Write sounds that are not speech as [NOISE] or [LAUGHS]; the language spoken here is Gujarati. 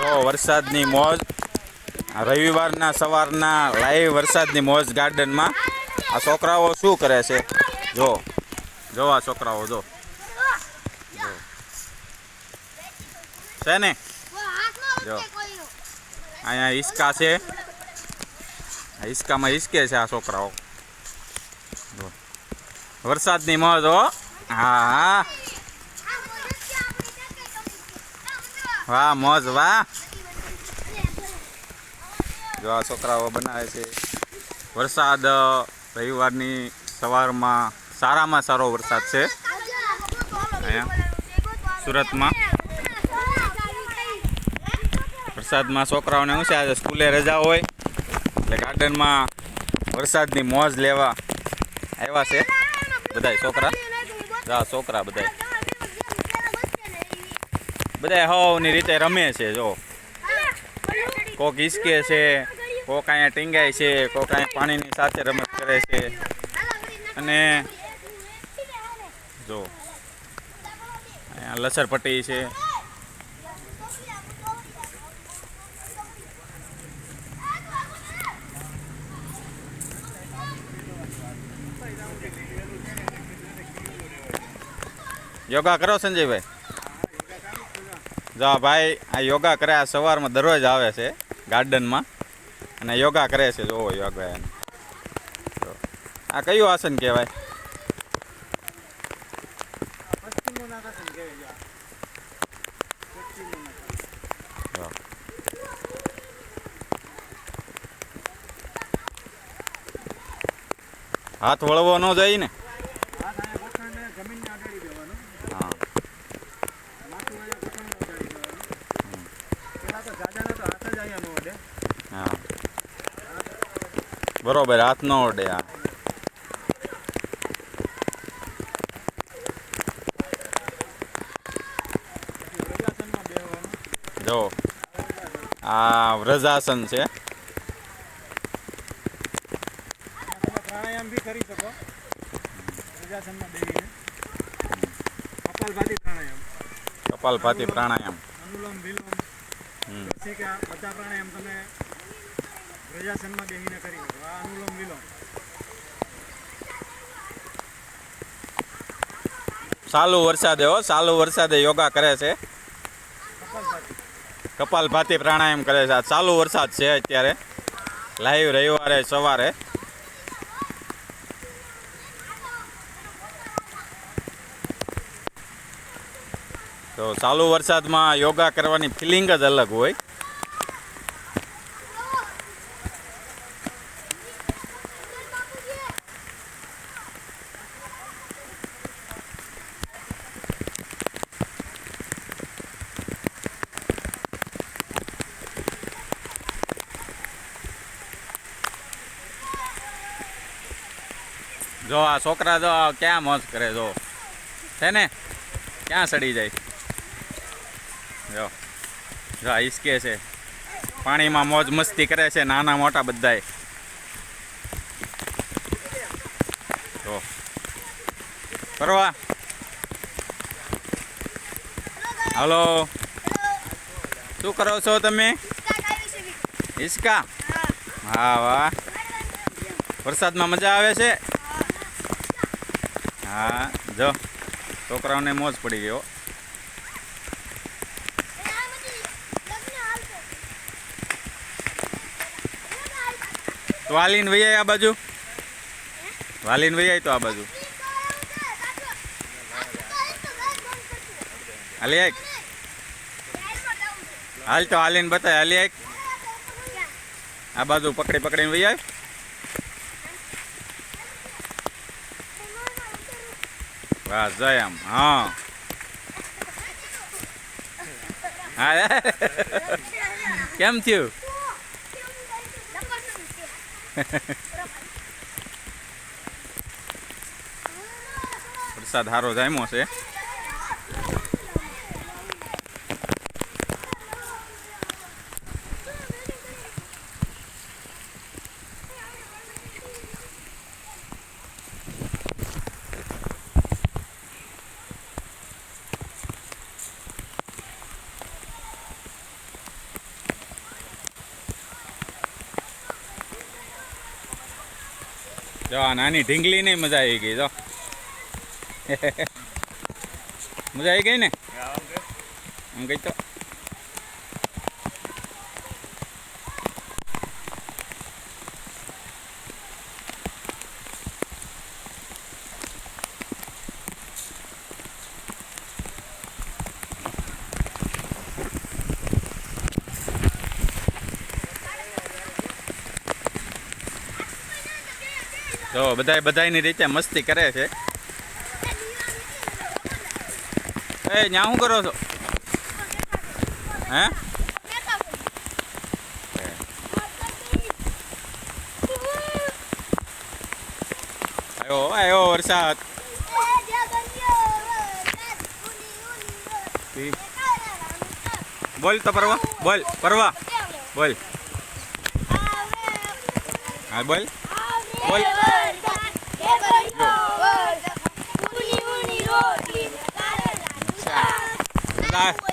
જો વરસાદની મોજ. રવિવારના સવારના લાઈવ વરસાદની મોજ ગાર્ડનમાં. આ છોકરાઓ શું કરે છે? જો જો આ છોકરાઓ, જો. છે ને? જો. અહીંયા હિસકા છે. હિસકામાં હિસકે છે આ છોકરાઓ. વરસાદની મોજ હો. હા હા. વાહ, મોજ, વાહ. જો આ છોકરાઓ બનાવે છે. વરસાદ રવિવારની સવારમાં સારામાં સારો વરસાદ છે. સુરતમાં. વરસાદમાં છોકરાઓને શું છે, આજે સ્કૂલે રજા હોય, એટલે ગાર્ડનમાં વરસાદની મોજ લેવા આવ્યા છે. બધાય છોકરા? છોકરા બધાય. બધાય હવની રીતે રમે છે, જો. કોક હિસકે છે, કોક અહીંયા ટીંગાય છે, કોક અહીંયા પાણીની સાથે રમત કરે છે. અને જો, અહીંયા લસરપટ્ટી છે. યોગા કરો સંજયભાઈ. જો આ ભાઈ આ યોગા કરે, આ સવારમાં દરરોજ આવે છે ગાર્ડનમાં. અને યોગા કરે છે જો યોગા આ કયું આસન કહેવાય? હાથ વળવો ન જાય ને? હા. બરોબર હાથ ન ઓડે હા. જો આ વ્રજાસન છે. પ્રાણાયામ. બી કરી શકો પ્રજાસનમાં બેસીને કપાલભાતી પ્રાણાયામ. કપાલભાતી પ્રાણાયામ. અનુલોમ વિલોમ હમ. પછી કે બધા પ્રાણાયામ તમે પ્રજાસનમાં બેસીને કરી શકો. આ અનુલોમ વિલોમ. ચાલુ વરસાદે હો ચાલુ વરસાદે યોગા કરે છે. કપાલભાતી પ્રાણાયામ કરે છે. આ ચાલુ વરસાદ છે અત્યારે. લાઈવ રવિવારે, સવારે. તો ચાલુ વરસાદમાં યોગા કરવાની ફિલિંગ જ અલગ હોય. જો આ છોકરા જો ક્યાં મોજ કરે જો. છે ને? ક્યાં સડી જાય? જો. જો હિસકે છે. પાણીમાં મોજ મસ્તી કરે છે નાના મોટા બધાએ જો. ફરવા. હલો. શું કરો છો તમે? હિસકા હા, વાહ. વરસાદમાં મજા આવે છે? હા, જો. છોકરાઓને મોજ પડી ગયો તો વાલીન વૈયા આ બાજુ? વાલીન વૈયા તો આ બાજુ. હાલી એક હાલ તો હાલીન બતાય, હાલી એક આ બાજુ પકડી પકડીને વૈયા વાહ, જય આમ હા? કેમ થયું? વરસાદ સારો જામ્યો છે. જો આ નાની ઢીંગલી નહીં મજા આવી ગઈ જો. [LAUGHS] મજા આવી ગઈ ને? આમ કઈ તો? જો બધાય બધાયની રીતે મસ્તી કરે છે. એ, ન્યા શું કરો છો? હે? આવ્યો આવ્યો વરસાદ. બોલ તો પરવા, બોલ પરવા, બોલ. હા, બોલ. 여러 분, 새해복많이받으시 고, 좋은기분으 로.